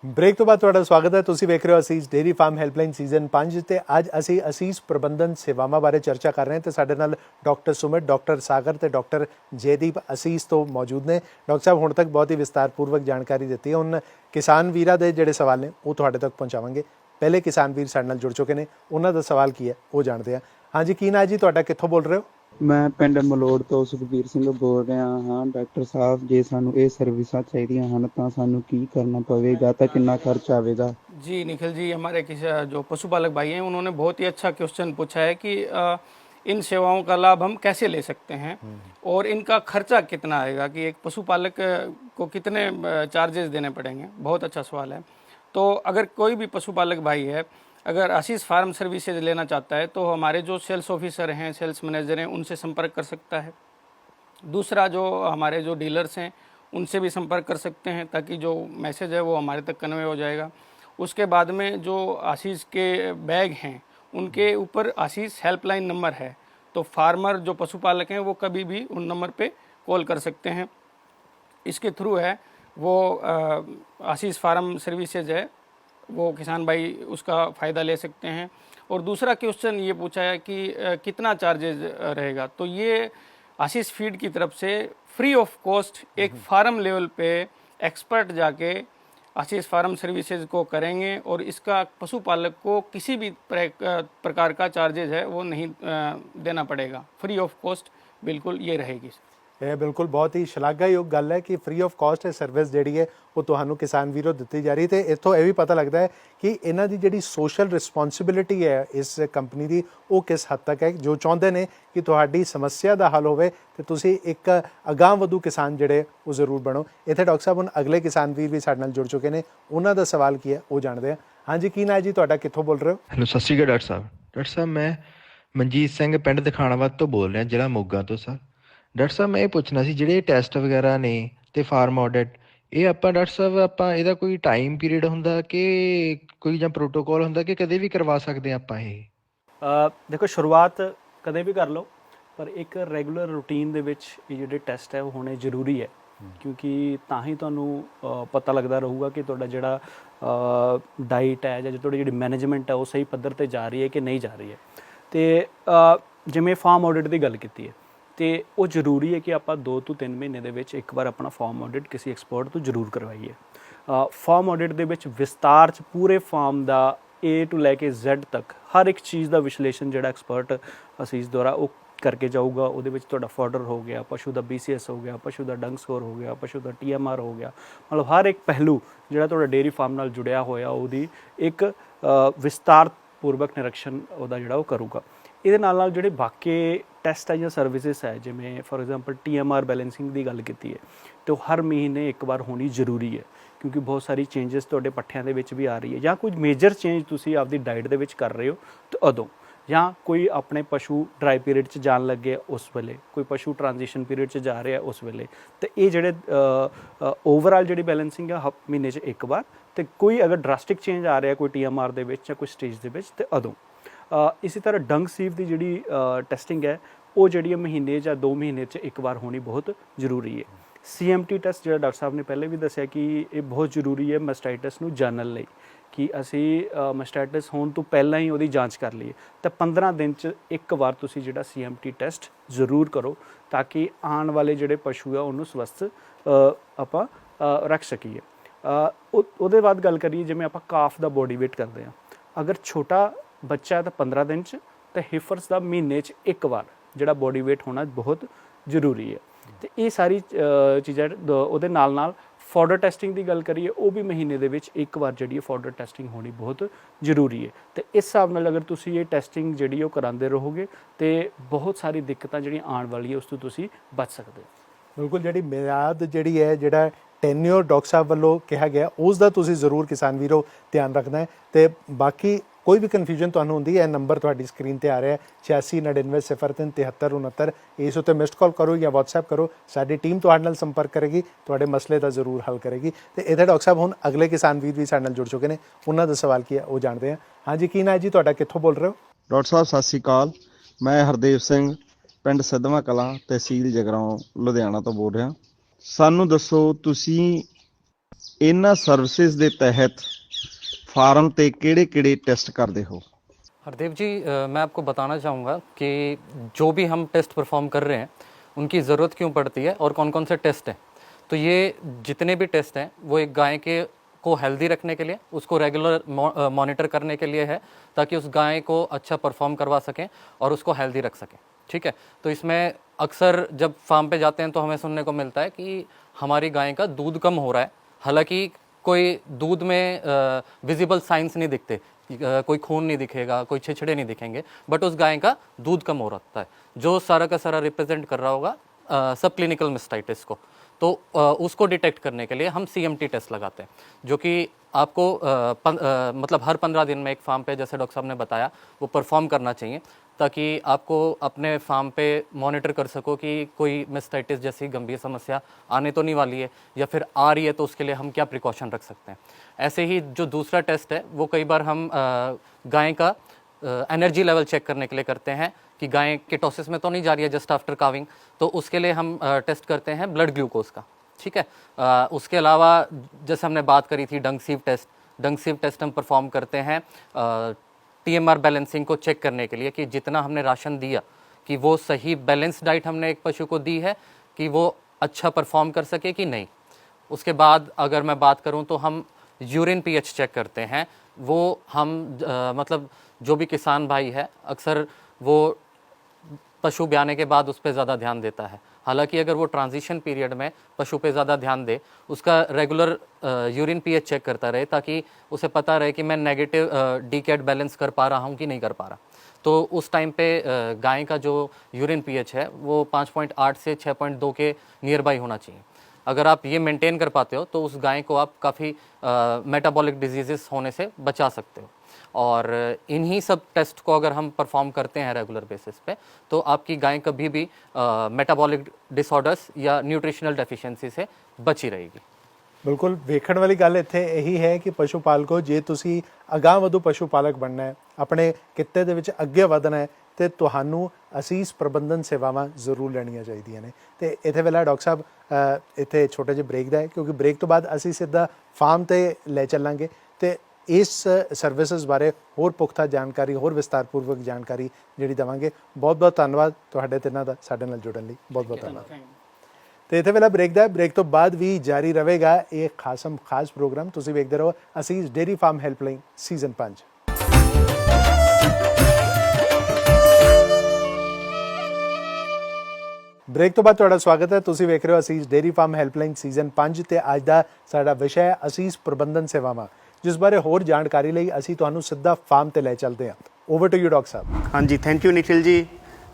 break ਤੋਂ ਬਾਅਦ ਤੁਹਾਡਾ ਸਵਾਗਤ ਹੈ। ਤੁਸੀਂ ਵੇਖ ਰਹੇ ਹੋ ਅਸੀਸ ਡੇਰੀ ਫਾਰਮ ਹੈਲਪਲਾਈਨ ਸੀਜ਼ਨ 5 ਤੇ ਅੱਜ ਅਸੀਂ ਅਸੀਸ ਪ੍ਰਬੰਧਨ ਸੇਵਾਵਾਂ ਬਾਰੇ ਚਰਚਾ ਕਰ ਰਹੇ ਹਾਂ ਤੇ ਸਾਡੇ ਨਾਲ ਡਾਕਟਰ ਸੁਮਿਤ, ਡਾਕਟਰ ਸਾਗਰ ਤੇ ਡਾਕਟਰ ਜੈਦੀਪ ਅਸੀਸ ਤੋਂ ਮੌਜੂਦ ਨੇ। ਡਾਕਟਰ ਸਾਹਿਬ, ਹੁਣ ਤੱਕ ਬਹੁਤ ਹੀ ਵਿਸਤਾਰਪੂਰਵਕ ਜਾਣਕਾਰੀ ਦਿੱਤੀ ਹੈ। ਹੁਣ ਕਿਸਾਨ ਵੀਰਾਂ ਦੇ ਜਿਹੜੇ ਸਵਾਲ ਨੇ ਉਹ ਤੁਹਾਡੇ ਤੱਕ ਪਹੁੰਚਾਵਾਂਗੇ। ਪਹਿਲੇ ਕਿਸਾਨ ਵੀਰ ਸਾਡੇ ਨਾਲ ਜੁੜ ਚੁੱਕੇ ਨੇ। ਉਹਨਾਂ ਦਾ ਸਵਾਲ ਕੀ ਹੈ ਉਹ ਜਾਣਦੇ ਹਾਂ। ਹਾਂਜੀ, ਕੀ ਨਾਂ ਜੀ? ਤੁਹਾਡਾ ਕਿੱਥੋਂ ਬੋਲ ਰਹੇ ਹੋ? ਮੈਂ ਪਿੰਡ ਮਲੋੜ ਤੋਂ ਸੁਖਬੀਰ ਸਿੰਘ ਬੋਲ ਰਿਹਾ ਹਾਂ ਡਾਕਟਰ ਸਾਹਿਬ ਜੇ ਸਾਨੂੰ ਇਹ ਸਰਵਿਸਾਂ ਚਾਹੀਦੀਆਂ ਹਨ ਤਾਂ ਸਾਨੂੰ ਕੀ ਕਰਨਾ ਪਵੇਗਾ ਤਾਂ ਕਿੰਨਾ ਖਰਚ ਆਵੇਗਾ जी निखिल जी हमारे किसी जो पशुपालक भाई हैं उन्होंने बहुत ही अच्छा क्वेश्चन पूछा है कि अ, इन सेवाओं का लाभ हम कैसे ले सकते हैं और इनका खर्चा कितना आएगा कि एक पशुपालक अ, को कितने चार्जेस देने पड़ेंगे बहुत अच्छा सवाल है तो अगर कोई भी पशुपालक भाई है अगर आशीष फार्म सर्विसेज़ लेना चाहता है तो हमारे जो सेल्स ऑफिसर हैं, सेल्स मैनेजर हैं, उनसे संपर्क कर सकता है। दूसरा जो हमारे जो डीलर्स हैं, उनसे भी संपर्क कर सकते हैं, ताकि जो मैसेज है वो हमारे तक कन्वे हो जाएगा। उसके बाद में जो आशीष के बैग हैं, उनके ऊपर आशीष हेल्पलाइन नंबर है तो फार्मर जो पशुपालक हैं, वो कभी भी उन नंबर पे कॉल कर सकते हैं। इसके थ्रू है, वो आशीष फार्म सर्विसेज़ है वो किसान भाई उसका फ़ायदा ले सकते हैं। और दूसरा क्वेश्चन ये पूछा है कि कितना चार्जेज रहेगा? तो ये आशीष फ़ीड की तरफ़ से फ्री ऑफ़ कॉस्ट एक फार्म लेवल पे एक्सपर्ट जाके आशीष फार्म सर्विसेज़ को करेंगे और इसका पशुपालक को किसी भी प्रकार का चार्जेज है वो नहीं देना पड़ेगा। फ्री ऑफ़ कॉस्ट बिल्कुल ये रहेगी। ਇਹ ਬਿਲਕੁਲ ਬਹੁਤ ਹੀ ਸ਼ਲਾਘਾਯੋਗ ਗੱਲ ਹੈ ਕਿ ਫ੍ਰੀ ਆਫ ਕਾਸਟ ਇਹ ਸਰਵਿਸ ਜਿਹੜੀ ਹੈ, ਉਹ ਤੁਹਾਨੂੰ ਕਿਸਾਨ ਵੀਰੋ ਦਿੱਤੀ ਜਾ ਰਹੀ ਤੇ ਇੱਥੋਂ ਇਹ ਵੀ ਪਤਾ ਲੱਗਦਾ ਹੈ ਕਿ ਇਹਨਾਂ ਦੀ ਜਿਹੜੀ ਸੋਸ਼ਲ ਰਿਸਪੌਂਸਿਬਿਲਿਟੀ ਹੈ ਇਸ ਕੰਪਨੀ ਦੀ, ਉਹ ਕਿਸ ਹੱਦ ਤੱਕ ਹੈ? ਜੋ ਚਾਹੁੰਦੇ ਨੇ ਕਿ ਤੁਹਾਡੀ ਸਮੱਸਿਆ ਦਾ ਹੱਲ ਹੋਵੇ ਤੇ ਤੁਸੀਂ ਇੱਕ ਅਗਾਂਹਵਧੂ ਕਿਸਾਨ ਜਿਹੜੇ, ਉਹ ਜ਼ਰੂਰ ਬਣੋ। ਇੱਥੇ ਡਾਕਟਰ ਸਾਹਿਬ, ਹੁਣ ਅਗਲੇ ਕਿਸਾਨ ਵੀਰ ਵੀ ਸਾਡੇ ਨਾਲ ਜੁੜ ਚੁੱਕੇ ਨੇ। ਉਹਨਾਂ ਦਾ ਸਵਾਲ ਕੀ ਹੈ? ਉਹ ਜਾਣਦੇ ਆ। ਹਾਂਜੀ, ਕੀ ਨਾਂ ਜੀ ਤੁਹਾਡਾ? ਕਿੱਥੋਂ ਬੋਲ ਰਹੇ ਹੋ? ਹੈਲੋ, ਸਤਿ ਸ਼੍ਰੀ ਅਕਾਲ ਡਾਕਟਰ ਸਾਹਿਬ। ਡਾਕਟਰ ਸਾਹਿਬ, ਮੈਂ ਮਨਜੀਤ ਸਿੰਘ ਪਿੰਡ ਦਿਖਾਣਾਵਾਦ ਤੋਂ ਬੋਲ ਰਿਹਾ, ਜ਼ਿਲ੍ਹਾ ਮੋਗਾ ਤੋਂ, ਸਰ। ਡਾਕਟਰ ਸਾਹਿਬ ਮੈਂ ਇਹ ਪੁੱਛਣਾ ਸੀ ਜਿਹੜੇ ਟੈਸਟ ਵਗੈਰਾ ਨੇ ਤੇ ਫਾਰਮ ਆਡਿਟ ਇਹ ਆਪਾਂ ਡਾਕਟਰ ਸਾਹਿਬ ਆਪਾਂ ਇਹਦਾ ਕੋਈ ਟਾਈਮ ਪੀਰੀਅਡ ਹੁੰਦਾ ਕਿ ਕੋਈ ਜਾਂ ਪ੍ਰੋਟੋਕਾਲ ਹੁੰਦਾ ਕਿ ਕਦੇ ਵੀ ਕਰਵਾ ਸਕਦੇ ਹਾਂ ਆਪਾਂ ਇਹ? ਦੇਖੋ ਸ਼ੁਰੂਆਤ ਕਦੇ ਵੀ ਕਰ ਲਓ ਪਰ ਇੱਕ ਰੈਗੂਲਰ ਰੂਟੀਨ ਦੇ ਵਿੱਚ ਇਹ ਜਿਹੜੇ ਟੈਸਟ ਹੈ ਉਹ ਹੋਣੇ ਜ਼ਰੂਰੀ ਹੈ। ਕਿਉਂਕਿ ਤਾਂ ਹੀ ਤੁਹਾਨੂੰ ਪਤਾ ਲੱਗਦਾ ਰਹੂਗਾ ਕਿ ਤੁਹਾਡਾ ਜਿਹੜਾ ਡਾਈਟ ਹੈ ਜਾਂ ਤੁਹਾਡੀ ਜਿਹੜੀ ਮੈਨੇਜਮੈਂਟ ਹੈ ਉਹ ਸਹੀ ਪੱਧਰ ਤੇ ਜਾ ਰਹੀ ਹੈ ਕਿ ਨਹੀਂ ਜਾ ਰਹੀ ਹੈ। ਤੇ ਜਿਵੇਂ ਫਾਰਮ ਆਡਿਟ ਦੀ ਗੱਲ ਕੀਤੀ ਹੈ ਤੇ ਉਹ ਜ਼ਰੂਰੀ ਹੈ ਕਿ ਆਪਾਂ 2 ਤੋਂ 3 ਮਹੀਨੇ ਦੇ ਵਿੱਚ ਇੱਕ ਵਾਰ ਆਪਣਾ ਫਾਰਮ ਆਡਿਟ ਕਿਸੇ ਐਕਸਪਰਟ ਤੋਂ ਜ਼ਰੂਰ ਕਰਵਾਈਏ। ਫਾਰਮ ਆਡਿਟ ਦੇ ਵਿੱਚ ਵਿਸਤਾਰ ਚ ਪੂਰੇ ਫਾਰਮ ਦਾ A ਤੋਂ ਲੈ ਕੇ Z ਤੱਕ ਹਰ ਇੱਕ ਚੀਜ਼ ਦਾ ਵਿਸ਼ਲੇਸ਼ਣ ਜਿਹੜਾ ਐਕਸਪਰਟ ਅਸੀਸ ਦੁਆਰਾ ਉਹ ਕਰਕੇ ਜਾਊਗਾ, ਉਹਦੇ ਵਿੱਚ ਤੁਹਾਡਾ ਫਾਡਰ ਹੋ ਗਿਆ, ਪਸ਼ੂ ਦਾ BCS ਹੋ ਗਿਆ, ਪਸ਼ੂ ਦਾ ਡੰਗ ਸਕੋਰ ਹੋ ਗਿਆ, ਪਸ਼ੂ ਦਾ TMR ਹੋ ਗਿਆ। ਮਤਲਬ ਹਰ ਇੱਕ ਪਹਿਲੂ ਜਿਹੜਾ ਤੁਹਾਡਾ ਡੇਅਰੀ ਫਾਰਮ ਨਾਲ ਜੁੜਿਆ ਹੋਇਆ, ਉਹਦੀ ਇੱਕ ਵਿਸਤਾਰ ਪੂਰਵਕ ਨਿਰੀਖਣ ਉਹਦਾ ਜਿਹੜਾ ਉਹ ਕਰੂਗਾ। ਇਹਦੇ ਨਾਲ ਨਾਲ ਜਿਹੜੇ ਬਾਕੀ ਟੈਸਟ ਆ ਜਾਂ ਸਰਵਿਸਿਜ਼ ਹੈ, ਜਿਵੇਂ ਫੋਰ ਐਗਜ਼ਾਮਪਲ TMR ਬੈਲੈਂਸਿੰਗ ਦੀ ਗੱਲ ਕੀਤੀ ਹੈ, ਤੇ ਉਹ ਹਰ ਮਹੀਨੇ ਇੱਕ ਵਾਰ ਹੋਣੀ ਜ਼ਰੂਰੀ ਹੈ, ਕਿਉਂਕਿ ਬਹੁਤ ਸਾਰੀ ਚੇਂਜਸ ਤੁਹਾਡੇ ਪੱਠਿਆਂ ਦੇ ਵਿੱਚ ਵੀ ਆ ਰਹੀ ਹੈ, ਜਾਂ ਕੋਈ ਮੇਜਰ ਚੇਂਜ ਤੁਸੀਂ ਆਪਦੀ ਡਾਈਟ ਦੇ ਵਿੱਚ ਕਰ ਰਹੇ ਹੋ, ਤਾਂ ਉਦੋਂ, ਜਾਂ ਕੋਈ ਆਪਣੇ ਪਸ਼ੂ ਡਰਾਈ ਪੀਰੀਅਡ 'ਚ ਜਾਣ ਲੱਗੇ ਉਸ ਵੇਲੇ, ਕੋਈ ਪਸ਼ੂ ਟ੍ਰਾਂਜੀਸ਼ਨ ਪੀਰੀਅਡ 'ਚ ਜਾ ਰਿਹਾ ਉਸ ਵੇਲੇ, ਤੇ ਇਹ ਜਿਹੜੇ ਓਵਰਆਲ ਜਿਹੜੀ ਬੈਲੈਂਸਿੰਗ ਆ, ਹਫ- ਮਹੀਨੇ 'ਚ ਇੱਕ ਵਾਰ, ਤੇ ਕੋਈ ਅਗਰ ਡਰਾਸਟਿਕ ਚੇਂਜ ਆ ਰਿਹਾ ਕੋਈ TMR ਦੇ ਵਿੱਚ ਜਾਂ ਕੋਈ ਸਟੇਜ ਦੇ ਵਿੱਚ, ਤੇ ਉਦੋਂ। ਇਸੇ ਤਰ੍ਹਾਂ ਡੰਗ ਸੀਵ ਦੀ ਜਿਹੜੀ ਟੈਸਟਿੰਗ ਹੈ, ਉਹ ਜਿਹੜੀ ਹੈ ਮਹੀਨੇ ਜਾਂ 2 ਮਹੀਨੇ 'ਚ ਇੱਕ ਵਾਰ ਹੋਣੀ ਬਹੁਤ ਜ਼ਰੂਰੀ ਹੈ। CMT ਟੈਸਟ ਜਿਹੜਾ ਡਾਕਟਰ ਸਾਹਿਬ ਨੇ ਪਹਿਲੇ ਵੀ ਦੱਸਿਆ ਕਿ ਇਹ ਬਹੁਤ ਜ਼ਰੂਰੀ ਹੈ ਮੈਸਟਾਈਟਸ ਨੂੰ ਜਾਣਨ ਲਈ, ਕਿ ਅਸੀਂ ਮੈਸਟਾਈਟਸ ਹੋਣ ਤੋਂ ਪਹਿਲਾਂ ਹੀ ਉਹਦੀ ਜਾਂਚ ਕਰ ਲਈਏ। ਤਾਂ 15 ਦਿਨ 'ਚ ਇੱਕ ਵਾਰ ਤੁਸੀਂ ਜਿਹੜਾ CMT ਟੈਸਟ ਜ਼ਰੂਰ ਕਰੋ, ਤਾਂ ਕਿ ਆਉਣ ਵਾਲੇ ਜਿਹੜੇ ਪਸ਼ੂ ਆ ਉਹਨੂੰ ਸਵਸਥ ਆਪਾਂ ਰੱਖ ਸਕੀਏ। ਉਹ- ਉਹਦੇ ਬਾਅਦ ਗੱਲ ਕਰੀਏ ਜਿਵੇਂ ਆਪਾਂ ਕਾਫ ਦਾ ਬੋਡੀ weight ਕਰਦੇ ਆ ਅਗਰ ਛੋਟਾ ਬੱਚਾ ਤਾਂ 15 ਦਿਨ ਚ ਤੇ ਹਿਫਰਸ ਦਾ ਮਹੀਨੇ ਚ ਇੱਕ ਵਾਰ, ਜਿਹੜਾ ਬੋਡੀ weight ਹੋਣਾ ਬਹੁਤ ਜ਼ਰੂਰੀ ਹੈ। ਤੇ ਇਹ ਸਾਰੀ ਚੀਜ਼ਾਂ ਦ- ਉਹਦੇ ਨਾਲ ਨਾਲ ਫੋਡਰ ਟੈਸਟਿੰਗ ਦੀ ਗੱਲ ਕਰੀਏ, ਉਹ ਵੀ ਮਹੀਨੇ ਦੇ ਵਿੱਚ ਇੱਕ ਵਾਰ ਜਿਹੜੀ ਹੈ ਫੋਡਰ ਟੈਸਟਿੰਗ ਹੋਣੀ ਬਹੁਤ ਜ਼ਰੂਰੀ ਹੈ। ਤੇ ਇਸ ਹਿਸਾਬ ਨਾਲ ਅਗਰ ਤੁਸੀਂ ਇਹ ਟੈਸਟਿੰਗ ਜਿਹੜੀ ਉਹ ਕਰਾਉਂਦੇ ਰਹੋਗੇ, ਤੇ ਬਹੁਤ ਸਾਰੀ ਦਿੱਕਤਾਂ ਜਿਹੜੀਆਂ ਆਉਣ ਵਾਲੀ ਹੈ ਉਸ ਤੋਂ ਤੁਸੀਂ ਬਚ ਸਕਦੇ ਹੋ। ਬਿਲਕੁਲ, ਜਿਹੜੀ ਮਿਆਦ ਜਿਹੜੀ ਹੈ, ਜਿਹੜਾ ਟੈਨਿਓਰ ਡਾਕਟਰ ਸਾਹਿਬ ਵੱਲੋਂ ਕਿਹਾ ਗਿਆ, ਉਸ ਦਾ ਤੁਸੀਂ ਜ਼ਰੂਰ ਕਿਸਾਨ ਵੀਰੋ ਧਿਆਨ ਰੱਖਣਾ ਹੈ। ਤੇ ਬਾਕੀ ਕੋਈ ਵੀ ਕਨਫਿਊਜ਼ਨ ਤੁਹਾਨੂੰ ਹੁੰਦੀ ਹੈ, ਇਹ ਨੰਬਰ ਤੁਹਾਡੀ ਸਕਰੀਨ ਤੇ ਆ ਰਿਹਾ ਹੈ। 8699037369 ਇਸ ਉੱਤੇ ਮਿਸਡ ਕਾਲ ਕਰੋ ਜਾਂ WhatsApp ਕਰੋ। ਸਾਡੀ ਟੀਮ ਤੁਹਾਡੇ ਨਾਲ ਸੰਪਰਕ ਕਰੇਗੀ, ਤੁਹਾਡੇ ਮਸਲੇ ਦਾ ਜ਼ਰੂਰ ਹੱਲ ਕਰੇਗੀ। ਤੇ ਇਹਦੇ ਡਾਕਟਰ ਸਾਹਿਬ, ਹੁਣ ਅਗਲੇ ਕਿਸਾਨ ਵੀਰ ਵੀ ਸਾਡੇ ਨਾਲ ਜੁੜ ਚੁੱਕੇ ਨੇ। ਉਹਨਾਂ ਦਾ ਸਵਾਲ ਕੀ ਹੈ, ਉਹ ਜਾਣਦੇ ਹਾਂ। ਹਾਂਜੀ, ਕੀ ਨਾਂ ਜੀ? ਤੁਹਾਡਾ ਕਿੱਥੋਂ ਬੋਲ ਰਹੇ ਹੋ? ਡਾਕਟਰ ਸਾਹਿਬ, ਸਤਿ ਸ੍ਰੀ ਅਕਾਲ। ਮੈਂ ਹਰਦੇਵ ਸਿੰਘ, ਪਿੰਡ ਸਿੱਧਵਾਂ ਕਲਾਂ, ਤਹਿਸੀਲ ਜਗਰਾਉਂ, ਲੁਧਿਆਣਾ ਤੋਂ ਬੋਲ ਰਿਹਾ। ਸਾਨੂੰ ਦੱਸੋ, ਤੁਸੀਂ ਇਹਨਾਂ ਸਰਵਿਸਿਜ਼ ਦੇ ਤਹਿਤ ਫਾਰਮ ਤੇ ਕਿਹੜੇ-ਕਿਹੜੇ ਟੈਸਟ ਕਰਦੇ ਹੋ हरदेव जी अ, मैं आपको बताना चाहूँगा कि जो भी हम टेस्ट परफॉर्म कर रहे हैं उनकी ज़रूरत क्यों पड़ती है और कौन कौन से टेस्ट हैं तो ये जितने भी टेस्ट हैं वो एक गाय के को हेल्दी रखने के लिए उसको रेगुलर मॉनिटर करने के लिए है ताकि उस गाय को अच्छा परफॉर्म करवा सकें और उसको हेल्दी रख सकें ठीक है तो इसमें अक्सर जब फार्म पे जाते हैं तो हमें सुनने को मिलता है कि हमारी गाय का दूध कम हो रहा है हालांकि कोई दूध में विजिबल साइंस नहीं दिखते। कोई खून नहीं दिखेगा कोई छिछड़े नहीं दिखेंगे बट उस गाय का दूध कम हो रखता है जो सारा का सारा रिप्रेजेंट कर रहा होगा सब क्लिनिकल मिस्टाइटिस को। तो उसको डिटेक्ट करने के लिए हम सीएमटी टेस्ट लगाते हैं जो कि आपको अ, पन, अ, मतलब हर पंद्रह दिन में एक फार्म पे जैसे डॉक्टर साहब ने बताया वो परफॉर्म करना चाहिए। ताकि आपको अपने फार्म पे मॉनिटर कर सको कि कोई मिस्टाइटिस जैसी गंभीर समस्या आने तो नहीं वाली है या फिर आ रही है तो उसके लिए हम क्या प्रिकॉशन रख सकते हैं। ऐसे ही जो दूसरा टेस्ट है वो कई बार हम गाय का एनर्जी लेवल चेक करने के लिए करते हैं कि गाय केटोसिस में तो नहीं जा रही है जस्ट आफ्टर काविंग तो उसके लिए हम टेस्ट करते हैं ब्लड ग्लूकोज का ठीक है? अ, उसके अलावा जैसे हमने बात करी थी dung sieve test dung sieve test हम परफॉर्म करते हैं टीएमआर बैलेंसिंग को चेक करने के लिए कि जितना हमने राशन दिया कि वो सही बैलेंस डाइट हमने एक पशु को दी है कि वो अच्छा परफॉर्म कर सके कि नहीं। उसके बाद अगर मैं बात करूँ तो हम यूरिन पीएच चेक करते हैं। वो हम अ, मतलब जो भी किसान भाई है अक्सर वो पशु ब्याने के बाद उस पर ज़्यादा ध्यान देता है। हालाँकि अगर वो ट्रांजिशन पीरियड में पशु पे ज़्यादा ध्यान दे, उसका रेगुलर यूरिन पीएच चेक करता रहे ताकि उसे पता रहे कि मैं नेगेटिव डी कैट बैलेंस कर पा रहा हूँ कि नहीं कर पा रहा। तो उस टाइम पे गाय का जो यूरिन पीएच है, वो 5.8 से 6.2 के नियर बाई होना चाहिए। अगर आप ये मेंटेन कर पाते हो तो उस गाय को आप काफ़ी मेटाबॉलिक डिजीजेस होने से बचा सकते हो। और इन्हीं सब टेस्ट को अगर हम परफॉर्म करते हैं रेगुलर बेसिस पे तो आपकी गाय कभी भी मेटाबॉलिक डिसऑर्डर्स या न्यूट्रिशनल डेफिशिएंसी से बची रहेगी ਬਿਲਕੁਲ ਵੇਖਣ ਵਾਲੀ ਗੱਲ ਇੱਥੇ ਇਹੀ ਹੈ ਕਿ ਪਸ਼ੂ ਪਾਲਕੋ ਜੇ ਤੁਸੀਂ ਅਗਾਂਹ ਵਧੂ ਪਸ਼ੂ ਪਾਲਕ ਬਣਨਾ ਹੈ ਆਪਣੇ ਕਿੱਤੇ ਦੇ ਵਿੱਚ ਅੱਗੇ ਵਧਣਾ ਹੈ ਤੇ ਤੁਹਾਨੂੰ ਅਸੀਸ ਪ੍ਰਬੰਧਨ ਸੇਵਾਵਾਂ ਜ਼ਰੂਰ ਲੈਣੀਆਂ ਚਾਹੀਦੀਆਂ ਨੇ ਤੇ ਇੱਥੇ ਵੇਲਾ ਡਾਕਟਰ ਸਾਹਿਬ ਅ, ਇੱਥੇ ਛੋਟੇ ਜਿਹੇ ਬ੍ਰੇਕ ਦਾ ਹੈ ਕਿਉਂਕਿ ਬ੍ਰੇਕ ਤੋਂ ਬਾਅਦ ਅਸੀਂ ਸਿੱਧਾ ਫਾਰਮ ਤੇ ਲੈ ਚੱਲਾਂਗੇ ਤੇ ਇਸ ਸਰਵਿਸਿਜ਼ ਬਾਰੇ ਹੋਰ ਪੁਖਤਾ ਜਾਣਕਾਰੀ ਹੋਰ ਵਿਸਤਾਰਪੂਰਵਕ ਜਾਣਕਾਰੀ ਜਿਹੜੀ ਦਵਾਂਗੇ। ਬਹੁਤ ਬਹੁਤ ਧੰਨਵਾਦ ਤੁਹਾਡੇ ਤਿੰਨਾਂ ਦਾ ਸਾਡੇ ਨਾਲ ਜੁੜਨ ਲਈ। ਬਹੁਤ ਬਹੁਤ ਧੰਨਵਾਦ। ਤੇ ਇੱਥੇ ਵੇਲਾ ਬ੍ਰੇਕ ਦਾ। ਬ੍ਰੇਕ ਤੋਂ ਬਾਅਦ ਵੀ ਜਾਰੀ ਰਹੇਗਾ ਇਹ ਖਾਸਮ ਖਾਸ ਪ੍ਰੋਗਰਾਮ ਤੁਸੀਂ ਵੇਖਦੇ ਰਹੋ ਅਸੀਂ dairy farm helpline season 5 break ਤੋਂ ਬਾਅਦ ਤੁਹਾਡਾ ਸਵਾਗਤ ਹੈ। ਤੁਸੀਂ ਵੇਖ ਰਹੇ ਹੋ ਅਸੀਸ ਡੇਰੀ ਫਾਰਮ ਹੈਲਪਲਾਈਨ ਸੀਜ਼ਨ 5 ਤੇ ਅੱਜ ਦਾ ਸਾਡਾ ਵਿਸ਼ਾ ਹੈ ਅਸੀਸ ਪ੍ਰਬੰਧਨ ਸੇਵਾਵਾਂ। ਜਿਸ ਬਾਰੇ ਹੋਰ ਜਾਣਕਾਰੀ ਲਈ ਅਸੀਂ ਤੁਹਾਨੂੰ ਸਿੱਧਾ ਫਾਰਮ ਤੇ ਲੈ ਚੱਲਦੇ ਹਾਂ। ਓਵਰ ਟੂ ਯੂ ਡਾਕਟਰ ਸਾਹਿਬ। ਹਾਂਜੀ ਥੈਂਕ ਯੂ ਨਿਖਿਲ ਜੀ।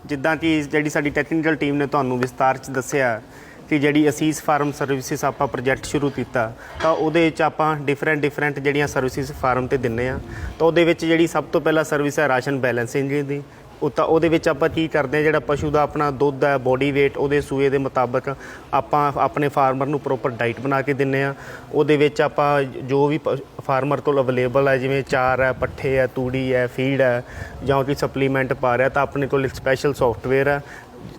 ਜਿੱਦਾਂ ਕਿ ਜਿਹੜੀ ਸਾਡੀ ਟੈਕਨੀਕਲ ਟੀਮ ਨੇ ਤੁਹਾਨੂੰ ਵਿਸਤਾਰ ਚ ਦੱਸਿਆ ਕਿ ਜਿਹੜੀ ਅਸੀਸ ਫਾਰਮ ਸਰਵਿਸਿਸ ਆਪਾਂ ਪ੍ਰੋਜੈਕਟ ਸ਼ੁਰੂ ਕੀਤਾ, ਤਾਂ ਉਹਦੇ ਵਿੱਚ ਆਪਾਂ ਡਿਫਰੈਂਟ ਡਿਫਰੈਂਟ ਜਿਹੜੀਆਂ ਸਰਵਿਸਿਜ਼ ਫਾਰਮ ਤੇ ਦਿੰਨੇ ਆ। ਤਾਂ ਉਹਦੇ ਵਿੱਚ ਜਿਹੜੀ ਸਭ ਤੋਂ ਪਹਿਲਾਂ ਸਰਵਿਸ ਹੈ ਰਾਸ਼ਨ ਬੈਲੈਂਸਿੰਗ ਦੀ। ਉਹ ਤਾਂ ਉਹਦੇ ਵਿੱਚ ਆਪਾਂ ਕੀ ਕਰਦੇ ਆ ਜਿਹੜਾ ਪਸ਼ੂ ਦਾ ਆਪਣਾ ਦੁੱਧ ਹੈ ਬੋਡੀ weight, ਉਹਦੇ ਸੂਏ ਦੇ ਮੁਤਾਬਕ ਆਪਾਂ ਆਪਣੇ ਫਾਰਮਰ ਨੂੰ ਪ੍ਰੋਪਰ ਡਾਈਟ ਬਣਾ ਕੇ ਦਿੰਨੇ ਆ ਉਹਦੇ ਵਿੱਚ ਆਪਾਂ ਜੋ ਵੀ ਫਾਰਮਰ ਕੋਲ ਅਵੇਲੇਬਲ ਹੈ, ਜਿਵੇਂ ਚਾਰ ਹੈ, ਪੱਠੇ ਹੈ, ਤੂੜੀ ਹੈ ਫੀਡ ਹੈ ਜਾਂ ਕੋਈ ਸਪਲੀਮੈਂਟ ਪਾ ਰਿਹਾ ਤਾਂ ਆਪਣੇ ਕੋਲ ਇੱਕ ਸਪੈਸ਼ਲ ਸੌਫਟਵੇਅਰ ਹੈ,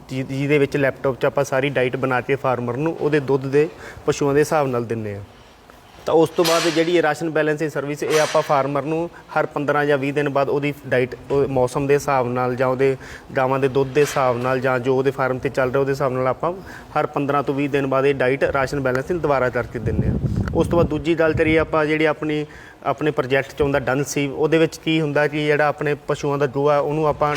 ਜਿ- ਜਿਹਦੇ ਵਿੱਚ ਲੈਪਟਾਪ 'ਚ ਆਪਾਂ ਸਾਰੀ ਡਾਈਟ ਬਣਾ ਕੇ ਫਾਰਮਰ ਨੂੰ ਉਹਦੇ ਦੁੱਧ ਦੇ ਪਸ਼ੂਆਂ ਦੇ ਹਿਸਾਬ ਨਾਲ ਦਿੰਨੇ ਆ ਤਾਂ ਉਸ ਤੋਂ ਬਾਅਦ ਜਿਹੜੀ ਇਹ ਰਾਸ਼ਨ ਬੈਲੈਂਸਿੰਗ ਸਰਵਿਸ, ਇਹ ਆਪਾਂ ਫਾਰਮਰ ਨੂੰ ਹਰ 15 ਜਾਂ 20 ਦਿਨ ਬਾਅਦ ਉਹਦੀ ਡਾਈਟ ਮੌਸਮ ਦੇ ਹਿਸਾਬ ਨਾਲ ਜਾਂ ਉਹਦੇ ਗਾਵਾਂ ਦੇ ਦੁੱਧ ਦੇ ਹਿਸਾਬ ਨਾਲ ਜਾਂ ਜੋ ਉਹਦੇ ਫਾਰਮ ਤੇ ਚੱਲ ਰਿਹਾ ਉਹਦੇ ਹਿਸਾਬ ਨਾਲ ਆਪਾਂ ਹਰ 15 ਤੋਂ 20 ਦਿਨ ਬਾਅਦ ਇਹ ਡਾਈਟ, ਰਾਸ਼ਨ ਬੈਲੈਂਸਿੰਗ ਦੁਬਾਰਾ ਕਰਕੇ ਦਿੰਦੇ ਆ ਉਸ ਤੋਂ ਬਾਅਦ ਦੂਜੀ ਗੱਲ ਕਰੀਏ ਆਪਾਂ ਜਿਹੜੀ ਆਪਣੀ, ਆਪਣੇ ਪ੍ਰੋਜੈਕਟ 'ਚ ਆਉਂਦਾ ਡਨ ਸੀ, ਉਹਦੇ ਵਿੱਚ ਕੀ ਹੁੰਦਾ ਕਿ ਜਿਹੜਾ ਆਪਣੇ ਪਸ਼ੂਆਂ ਦਾ ਗੋਹਾ, ਉਹਨੂੰ ਆਪਾਂ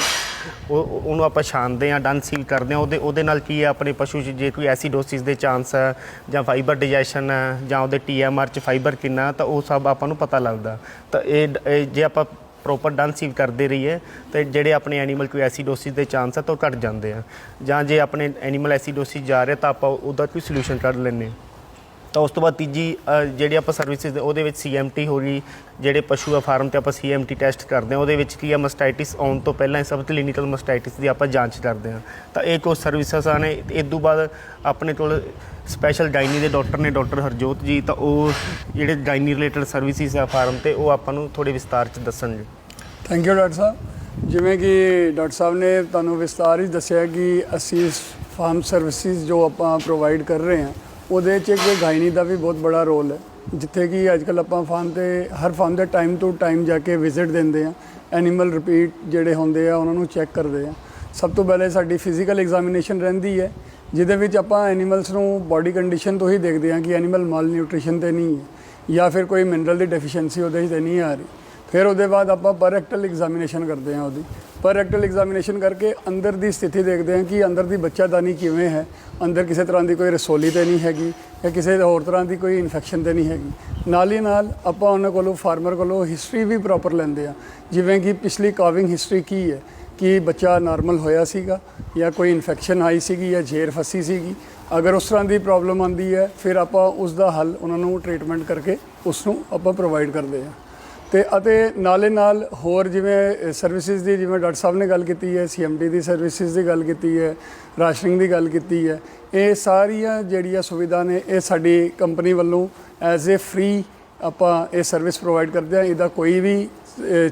ਉਹ- ਉਹਨੂੰ ਆਪਾਂ ਛਾਣਦੇ ਆ ਡਨ ਸੀਲ ਕਰਦੇ ਆ ਉਹਦੇ ਉਹਦੇ ਨਾਲ ਕੀ ਹੈ, ਆਪਣੇ ਪਸ਼ੂ 'ਚ ਜੇ ਕੋਈ ਐਸੀਡੋਸਿਸ ਦੇ ਚਾਂਸ ਹੈ ਜਾਂ ਫਾਈਬਰ ਡਾਈਜੈਸ਼ਨ ਹੈ ਜਾਂ ਉਹਦੇ ਟੀਐਮਆਰ 'ਚ ਫਾਈਬਰ ਕਿੰਨਾ ਤਾਂ ਉਹ ਸਭ ਆਪਾਂ ਨੂੰ ਪਤਾ ਲੱਗਦਾ। ਤਾਂ ਇਹ ਇਹ ਜੇ ਆਪਾਂ ਪ੍ਰੋਪਰ ਡਨ ਸੀਲ ਕਰਦੇ ਰਹੀਏ, ਤੇ ਜਿਹੜੇ ਆਪਣੇ ਐਨੀਮਲ ਕੋਈ ਐਸੀਡੋਸਿਸ ਦੇ ਚਾਂਸ ਆ ਤਾਂ ਉਹ ਘਟ ਜਾਂਦੇ ਆ। ਜਾਂ ਜੇ ਆਪਣੇ ਐਨੀਮਲ ਐਸੀਡੋਸਿਸ ਜਾ ਰਿਹਾ ਤਾਂ ਆਪਾਂ ਉਹਦਾ ਕੋਈ ਸੋਲੂਸ਼ਨ ਕੱਢ ਲੈਂਦੇ ਹਾਂ। ਤਾਂ ਉਸ ਤੋਂ ਬਾਅਦ ਤੀਜੀ ਅ, ਜਿਹੜੀ ਆਪਾਂ ਸਰਵਿਸਿਜ਼ ਉਹਦੇ ਵਿੱਚ ਸੀਐਮਟੀ ਹੋ ਗਈ ਜਿਹੜੇ ਪਸ਼ੂ ਆ ਫਾਰਮ ਤੇ ਆਪਾਂ ਸੀਐਮਟੀ ਟੈਸਟ ਕਰਦੇ ਹਾਂ ਉਹਦੇ ਵਿੱਚ ਕੀ ਆ ਮਸਟਾਈਟਿਸ ਆਉਣ ਤੋਂ ਪਹਿਲਾਂ ਇਹ ਸਭ ਕਲੀਨਿਕਲ ਮਸਟਾਈਟਿਸ ਦੀ ਆਪਾਂ ਜਾਂਚ ਕਰਦੇ ਹਾਂ। ਤਾਂ ਇਹ ਕੁਝ ਸਰਵਿਸਿਜ਼ ਨੇ ਇਸ ਤੋਂ ਬਾਅਦ ਆਪਣੇ ਕੋਲ ਸਪੈਸ਼ਲ ਗਾਇਨੀ ਦੇ ਡਾਕਟਰ ਨੇ ਡਾਕਟਰ ਹਰਜੋਤ ਜੀ ਤਾਂ ਉਹ ਜਿਹੜੇ ਗਾਇਨੀ ਰਿਲੇਟਡ ਸਰਵਿਸਿਜ਼ ਆ ਫਾਰਮ ਤੇ ਉਹ ਆਪਾਂ ਨੂੰ ਥੋੜੇ ਵਿਸਤਾਰ ਚ ਦੱਸਣਗੇ। ਥੈਂਕ ਯੂ ਡਾਕਟਰ ਸਾਹਿਬ। ਜਿਵੇਂ ਕਿ ਡਾਕਟਰ ਸਾਹਿਬ ਨੇ ਤੁਹਾਨੂੰ ਵਿਸਤਾਰ ਹੀ ਦੱਸਿਆ ਕਿ ਅਸੀਂ ਫਾਰਮ ਸਰਵਿਸਿਜ਼ ਜੋ ਆਪਾਂ ਪ੍ਰੋਵਾਈਡ ਕਰ ਰਹੇ ਹਾਂ ਉਹਦੇ 'ਚ ਇੱਕ ਗਾਇਨੀ ਦਾ ਵੀ ਬਹੁਤ ਬੜਾ ਰੋਲ ਹੈ, ਜਿੱਥੇ ਕਿ ਅੱਜ ਅੱਜਕੱਲ ਆਪਾਂ ਫਾਰਮ ਤੇ, ਹਰ ਫਾਰਮ ਦੇ ਟਾਈਮ ਟੂ ਟਾਈਮ ਜਾ ਕੇ ਵਿਜ਼ਿਟ ਦਿੰਦੇ ਆ ਐਨੀਮਲ ਰਿਪੀਟ ਜਿਹੜੇ ਹੁੰਦੇ ਆ, ਉਹਨਾਂ ਨੂੰ ਚੈੱਕ ਕਰਦੇ ਆ। ਸਭ ਤੋਂ ਪਹਿਲੇ ਸਾਡੀ ਫਿਜ਼ੀਕਲ ਐਗਜ਼ਾਮੀਨੇਸ਼ਨ ਰਹਿੰਦੀ ਹੈ, ਜਿਹਦੇ ਵਿੱਚ ਆਪਾਂ ਐਨੀਮਲਸ ਨੂੰ ਬਾਡੀ ਕੰਡੀਸ਼ਨ ਤੋਂ ਹੀ ਦੇਖਦੇ ਹਾਂ ਕਿ ਐਨੀਮਲ ਮਾਲ ਨਿਊਟ੍ਰੀਸ਼ਨ ਤੇ ਨਹੀਂ ਹੈ, ਜਾਂ ਫਿਰ ਕੋਈ ਮਿਨਰਲ ਦੀ ਡੈਫੀਸ਼ੀਐਂਸੀ ਉਹਦੇ 'ਚ ਤੇ ਨਹੀਂ ਆ ਰਹੀ। ਫਿਰ ਉਹਦੇ ਬਾਅਦ ਆਪਾਂ ਪਰ ਰੈਕਟਲ ਐਗਜ਼ਾਮੀਨੇਸ਼ਨ ਕਰਦੇ ਹਾਂ ਉਹਦੀ। ਪਰ ਰੈਕਟਲ ਐਗਜ਼ਾਮੀਨੇਸ਼ਨ ਕਰਕੇ ਅੰਦਰ ਦੀ ਸਥਿਤੀ ਦੇਖਦੇ ਹਾਂ ਕਿ ਅੰਦਰ ਦੀ ਬੱਚਾਦਾਨੀ ਕਿਵੇਂ ਹੈ। ਅੰਦਰ ਕਿਸੇ ਤਰ੍ਹਾਂ ਦੀ ਕੋਈ ਰਸੋਲੀ ਤੇ ਨਹੀਂ ਹੈਗੀ ਜਾਂ ਕਿਸੇ ਹੋਰ ਤਰ੍ਹਾਂ ਦੀ ਕੋਈ ਇਨਫੈਕਸ਼ਨ ਤੇ ਨਹੀਂ ਹੈਗੀ। ਨਾਲ ਹੀ ਨਾਲ ਆਪਾਂ ਉਹਨਾਂ ਕੋਲੋਂ ਫਾਰਮਰ ਕੋਲੋਂ ਹਿਸਟਰੀ ਵੀ ਪ੍ਰੋਪਰ ਲੈਂਦੇ ਆ ਜਿਵੇਂ ਕਿ ਪਿਛਲੀ ਕਾਵਿੰਗ ਹਿਸਟਰੀ ਕੀ ਹੈ? ਕਿ ਬੱਚਾ ਨਾਰਮਲ ਹੋਇਆ ਸੀਗਾ ਜਾਂ ਕੋਈ ਇਨਫੈਕਸ਼ਨ ਆਈ ਸੀਗੀ ਜਾਂ ਝੇਰ ਫਸੀ ਸੀਗੀ। ਅਗਰ ਉਸ ਤਰ੍ਹਾਂ ਦੀ ਪ੍ਰੋਬਲਮ ਆਂਦੀ ਹੈ, ਫਿਰ ਆਪਾਂ ਉਸ ਦਾ ਹੱਲ ਉਹਨਾਂ ਨੂੰ ਟ੍ਰੀਟਮੈਂਟ ਕਰਕੇ ਉਸ ਨੂੰ ਆਪਾਂ ਪ੍ਰੋਵਾਈਡ ਕਰਦੇ ਹਾਂ। ਤੇ ਅਤੇ ਨਾਲੇ ਨਾਲ ਹੋਰ ਜਿਵੇਂ ਸਰਵਿਸਿਜ਼ ਦੀ ਜਿਵੇਂ ਡਾਕਟਰ ਸਾਹਿਬ ਨੇ ਗੱਲ ਕੀਤੀ ਹੈ ਸੀਐਮਡੀ ਦੀ ਸਰਵਿਸਿਜ਼ ਦੀ ਗੱਲ ਕੀਤੀ ਹੈ ਰਾਸ਼ਨਿੰਗ ਦੀ ਗੱਲ ਕੀਤੀ ਹੈ, ਇਹ ਸਾਰੀਆਂ ਜਿਹੜੀਆਂ ਸੁਵਿਧਾ ਨੇ ਇਹ ਸਾਡੀ ਕੰਪਨੀ ਵੱਲੋਂ ਐਜ਼ ਅ ਫ੍ਰੀ ਆਪਾਂ ਇਹ ਸਰਵਿਸ ਪ੍ਰੋਵਾਈਡ ਕਰਦੇ ਹਾਂ। ਇਹਦਾ ਕੋਈ ਵੀ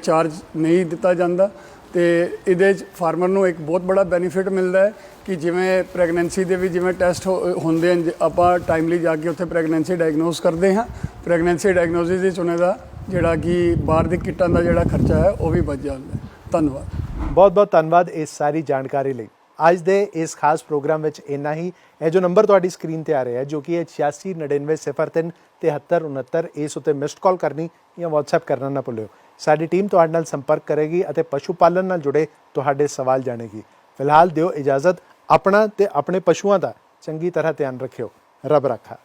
ਚਾਰਜ ਨਹੀਂ ਦਿੱਤਾ ਜਾਂਦਾ ਤੇ ਇਹਦੇ ਚ ਫਾਰਮਰ ਨੂੰ ਇੱਕ ਬਹੁਤ ਬੜਾ ਬੈਨੀਫਿਟ ਮਿਲਦਾ ਹੈ ਕਿ ਜਿਵੇਂ ਪ੍ਰੈਗਨੈਂਸੀ ਦੇ ਵੀ ਜਿਵੇਂ ਟੈਸਟ ਹੁੰਦੇ ਹਨ, ਜੇ ਆਪਾਂ ਟਾਈਮਲੀ ਜਾ ਕੇ ਉੱਥੇ ਪ੍ਰੈਗਨੈਂਸੀ ਡਾਇਗਨੋਸ ਕਰਦੇ ਹਾਂ। ਪ੍ਰੈਗਨੈਂਸੀ ਡਾਇਗਨੋਸਿਸ ਵਿੱਚ ਉਹਨਾਂ ਦਾ ਜਿਹੜਾ ਕਿ ਬਾਹਰ ਦੇ ਕਿੱਟਾਂ ਦਾ ਜਿਹੜਾ ਖਰਚਾ ਹੈ, ਉਹ ਵੀ ਬਚ ਜਾਂਦਾ ਧੰਨਵਾਦ। ਬਹੁਤ ਬਹੁਤ ਧੰਨਵਾਦ ਇਸ ਸਾਰੀ ਜਾਣਕਾਰੀ ਲਈ। ਅੱਜ ਦੇ ਇਸ ਖਾਸ ਪ੍ਰੋਗਰਾਮ ਵਿੱਚ ਇੰਨਾ ਹੀ। ਇਹ ਜੋ ਨੰਬਰ ਤੁਹਾਡੀ ਸਕਰੀਨ ਤੇ ਆ ਰਿਹਾ ਹੈ, ਜੋ ਕਿ ਹੈ 869903 7369 ਇਸ ਉਤੇ ਮਿਸਡ ਕਾਲ ਕਰਨੀ, ਜਾਂ WhatsApp ਕਰਨਾ ਨਾ ਭੁੱਲਿਓ। ਸਾਡੀ ਟੀਮ ਤੁਹਾਡੇ ਨਾਲ ਸੰਪਰਕ ਕਰੇਗੀ ਅਤੇ ਪਸ਼ੂ ਪਾਲਣ ਨਾਲ ਜੁੜੇ ਤੁਹਾਡੇ ਸਵਾਲ ਜਾਣੇਗੀ। ਫਿਲਹਾਲ ਦਿਓ ਇਜਾਜ਼ਤ ਆਪਣਾ ਤੇ ਆਪਣੇ ਪਸ਼ੂਆਂ ਦਾ। ਚੰਗੀ ਤਰ੍ਹਾਂ ਧਿਆਨ ਰੱਖਿਓ। ਰੱਬ ਰੱਖਾ।